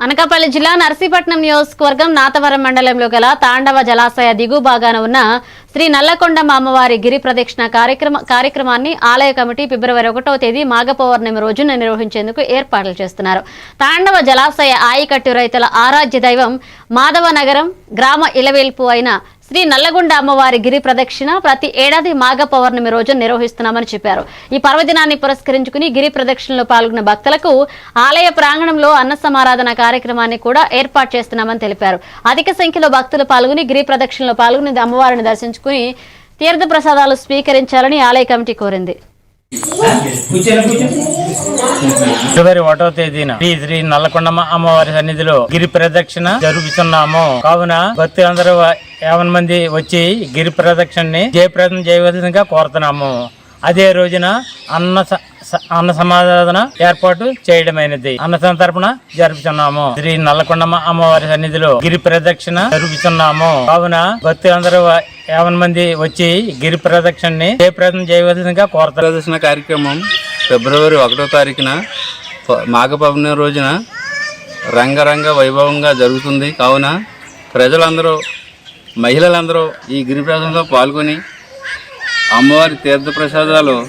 అనకాపల్లి జిల్లా నర్సీపట్నం నియోజకవర్గం నాతవరం మండలంలో గల తాండవ జలాశయ దిగు భాగాన ఉన్న శ్రీ నల్లకొండమ్మ అమ్మవారి గిరి ప్రదక్షిణ కార్యక్రమ కార్యక్రమాన్ని ఆలయ కమిటీ ఫిబ్రవరి ఒకటవ తేదీ మాఘ పౌర్ణమి రోజున నిర్వహించేందుకు ఏర్పాట్లు చేస్తున్నారు. తాండవ జలాశయ ఆయకట్టు రైతుల ఆరాధ్య దైవం మాధవ నగరం గ్రామ ఇలవేల్పు అయిన శ్రీ నల్లగొండ అమ్మవారి గిరి ప్రదక్షిణ ప్రతి ఏడాది మాఘ పౌర్ణమి రోజు నిర్వహిస్తున్నామని చెప్పారు. ఈ పర్వదినాన్ని పురస్కరించుకుని గిరి ప్రదక్షిణలో పాల్గొన్న భక్తులకు ఆలయ ప్రాంగణంలో అన్న సమారాధన కార్యక్రమాన్ని కూడా ఏర్పాటు చేస్తున్నామని తెలిపారు. అధిక సంఖ్యలో భక్తులు పాల్గొని గిరి ప్రదక్షిణలో పాల్గొని అమ్మవారిని దర్శించుకుని తీర్థ ప్రసాదాలు స్వీకరించాలని ఆలయ కమిటీ కోరింది. ఫిబ్రవరి ఒకటో తేదీన శ్రీ శ్రీ నల్లకొండమ్మ అమ్మవారి సన్నిధిలో గిరి ప్రదక్షిణ జరుపుతున్నాము కావున భక్తులందరూ యావన్ మంది వచ్చి గిరి ప్రదక్షిణని జయప్రదం చేయవలసిందిగా కోరుతున్నాము. అదే రోజున అన్న స- అన్న సమాధాన ఏర్పాటు చేయడమైనది. అన్న సంతర్పణ జరుపుతున్నాము శ్రీ నల్లకొండమ్మ అమ్మవారి సన్నిధిలో గిరి ప్రదక్షిణ జరుపుతున్నాము కావున భక్తులందరూ యావన్ మంది వచ్చి గిరి ప్రదక్షిణని జయప్రదం చేయవలసిందిగా కోరత ప్రదర్శన కార్యక్రమం ఫిబ్రవరి ఒకటో తారీఖున ప- మాఘ పౌర్ణమి రోజున రంగరంగ వైభవంగా జరుగుతుంది. కావున ప్రజలందరూ మహిళలందరూ ఈ గిరి ప్రదర్శనలో పాల్గొని అమ్మవారి తీర్థ ప్రసాదాలు